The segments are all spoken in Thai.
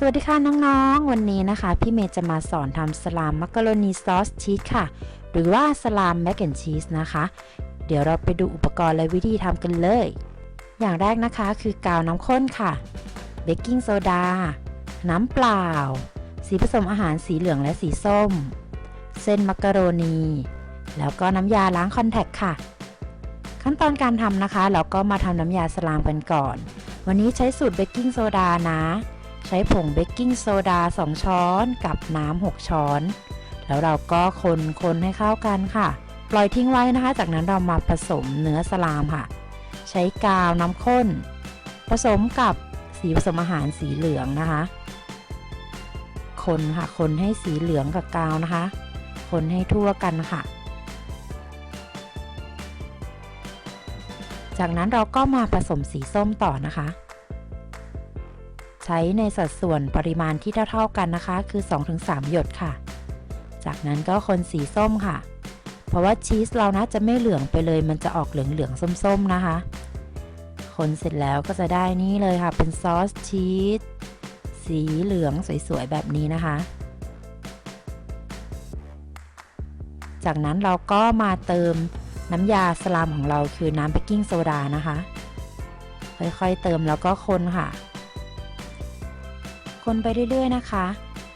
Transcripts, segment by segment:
สวัสดีค่ะน้องๆ วันนี้นะคะ พี่เมย์จะมาสอนทำสลามมักกะโรนีซอสชีสค่ะ หรือว่าสลามแมกแอนชีสนะคะ เดี๋ยวเราไปดูอุปกรณ์และวิธีทำกันเลย อย่างแรกนะคะคือกาวน้ำข้นค่ะ เบกกิ้งโซดา น้ำเปล่า สีผสมอาหารสีเหลืองและสีส้ม เส้นมักกะโรนี แล้วก็น้ำยาล้างคอนแทคค่ะ ขั้นตอนการทำนะคะ เราก็มาทำน้ำยาสลามกันก่อน วันนี้ใช้สูตรเบกกิ้งโซดานะ ใช้ผงเบกกิ้งโซดา 2 ช้อนกับน้ำ 6 ช้อน แล้วเราก็คนคนให้เข้ากันค่ะ ปล่อยทิ้งไว้นะคะ จากนั้นเรามาผสมเนื้อสลามค่ะ ใช้กาวน้ำข้น ผสมกับสีผสมอาหารสีเหลืองนะคะ คนค่ะ คนให้สีเหลืองกับกาวนะคะ คนให้ทั่วกันค่ะ จากนั้นเราก็มาผสมสีส้มต่อนะคะ ใช้ในสัดส่วนปริมาณที่เท่าๆกันนะคะ คือ 2-3 หยดค่ะ จากนั้นก็คนสีส้มค่ะ เพราะว่าชีสเรานะจะไม่เหลืองไปเลย มันจะออกเหลืองๆส้มๆนะคะ คนเสร็จแล้วก็จะได้นี่เลยค่ะ เป็นซอสชีสสีเหลืองสวยๆแบบนี้นะคะ จากนั้นเราก็มาเติมน้ำยาสลามของเราคือน้ำเบกกิ้งโซดานะคะ ค่อยๆเติมแล้วก็คนค่ะ คนไปเรื่อยๆนะคะ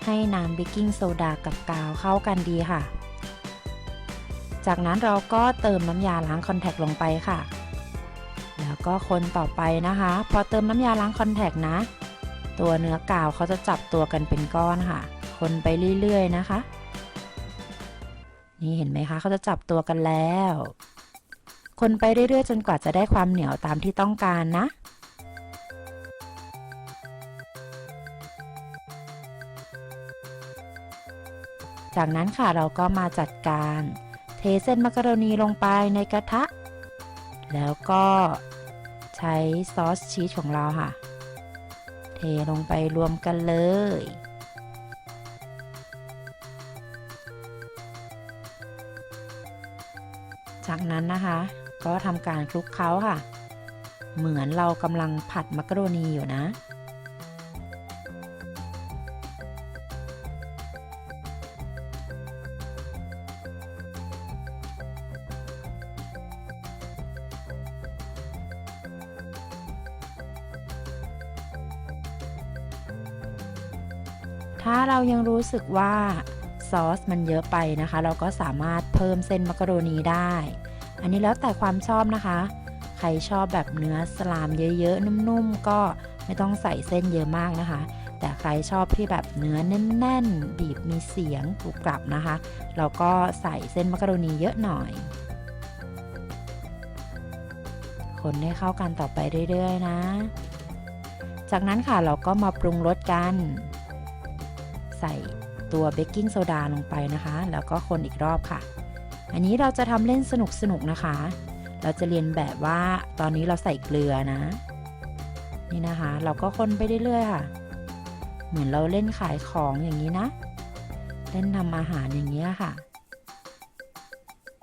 ให้น้ำเบกกิ้งโซดากับกาวเข้ากันดีค่ะ จากนั้นเราก็เติมน้ำยาล้างคอนแทคลงไปค่ะ แล้วก็คนต่อไปนะคะ พอเติมน้ำยาล้างคอนแทคนะ ตัวเนื้อกาวเขาจะจับตัวกันเป็นก้อนค่ะ คนไปเรื่อยๆนะคะนี่เห็นไหมคะเขาจะจับตัวกันแล้ว คนไปเรื่อยๆ จนกว่าจะได้ความเหนียวตามที่ต้องการนะ จากนั้นค่ะเราก็มาจัดการ เทเส้นมักกะโรนีลงไปในกระทะ แล้วก็ใช้ซอสชีสของเราค่ะ เทลงไปรวมกันเลย จากนั้นนะคะ ก็ทำการคลุกเคล้าค่ะ เหมือนเรากำลังผัดมักกะโรนีอยู่นะ ถ้าเรายังรู้สึกว่าซอสมันเยอะไปนะคะ เราก็สามารถเพิ่มเส้นมักกะโรนีได้ อันนี้แล้วแต่ความชอบนะคะ ใครชอบแบบเนื้อสลามเยอะๆนุ่มๆก็ไม่ต้องใส่เส้นเยอะมากนะคะ แต่ใครชอบที่แบบเนื้อแน่นๆ บีบมีเสียงกรุบกรับนะคะ เราก็ใส่เส้นมักกะโรนีเยอะหน่อย คนให้เข้ากันต่อไปเรื่อยๆนะ จากนั้นค่ะเราก็มาปรุงรสกัน ใส่ตัวเบกกิ้งโซดาลงไปนะคะ แล้วก็คนอีกรอบค่ะ อันนี้เราจะทำเล่นสนุกๆนะคะ เราจะเรียนแบบว่าตอนนี้เราใส่เกลือนะ นี่นะคะ เราก็คนไปเรื่อยๆค่ะ เหมือนเราเล่นขายของอย่างนี้นะ เล่นทำอาหารอย่างนี้ยค่ะ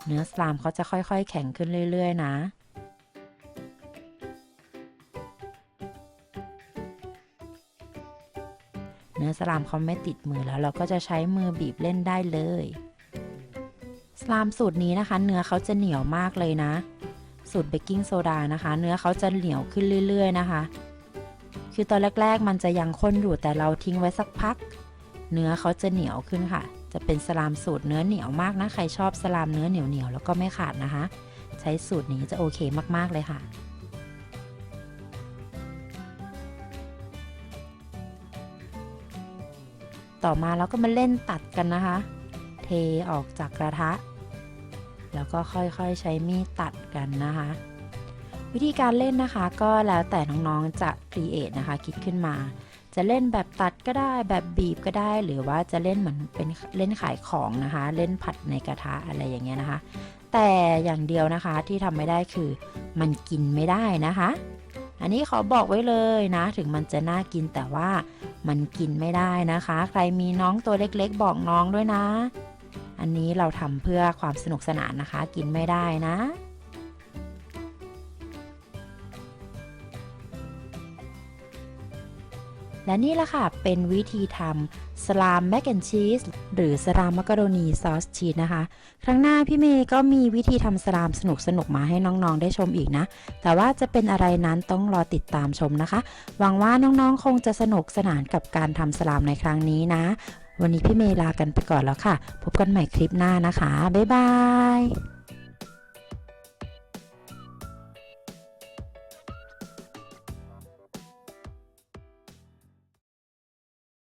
เนื้อสลามเขาจะค่อยๆ แข็งขึ้นเรื่อย ๆ นะ อสลามเขาไม่ติดมือแล้ว เราก็จะใช้มือบีบเล่นได้เลย สลามสูตรนี้นะคะ เนื้อเขาจะเหนียวมากเลยนะ สูตรเบกกิ้งโซดานะคะ เนื้อเขาจะเหนียวขึ้นเรื่อย ๆ นะคะ คือตอนแรก ๆ มันจะยังข้นอยู่แต่เราทิ้งไว้สักพัก เนื้อเขาจะเหนียวขึ้นค่ะ จะเป็นสลามสูตรเนื้อเหนียวมากนะใครชอบสลามเนื้อเหนียวๆแล้วก็ไม่ขาดนะคะ ใช้สูตรนี้จะโอเคมากๆเลยค่ะ ต่อมาเราก็มาเล่นตัดกันนะคะ เทออกจากกระทะ แล้วก็ค่อยๆใช้มีดตัดกันนะคะ วิธีการเล่นนะคะก็แล้วแต่น้องๆจะครีเอทนะคะ คิดขึ้นมา จะเล่นแบบตัดก็ได้แบบบีบก็ได้ หรือว่าจะเล่นเหมือนเป็นเล่นขายของนะคะ เล่นผัดในกระทะอะไรอย่างเงี้ยนะคะ แต่อย่างเดียวนะคะที่ทำไม่ได้คือมันกินไม่ได้นะคะอันนี้ขอบอกไว้เลยนะ ถึงมันจะน่ากินแต่ว่า มันกินไม่ได้นะคะ ใครมีน้องตัวเล็กๆ บอกน้องด้วยนะ อันนี้เราทำเพื่อความสนุกสนานนะคะ กินไม่ได้นะ และนี่แหละค่ะ เป็นวิธีทำสลามแมกแอนชีสหรือสลามมักกะโรนีซอสชีสนะคะ ครั้งหน้าพี่เมย์ก็มีวิธีทำสลามสนุกๆมาให้น้องๆได้ชมอีกนะ แต่ว่าจะเป็นอะไรนั้นต้องรอติดตามชมนะคะ หวังว่าน้องๆคงจะสนุกสนานกับการทำสลามในครั้งนี้นะ วันนี้พี่เมย์ลากันไปก่อนแล้วค่ะ พบกันใหม่คลิปหน้านะคะ บ๊ายบาย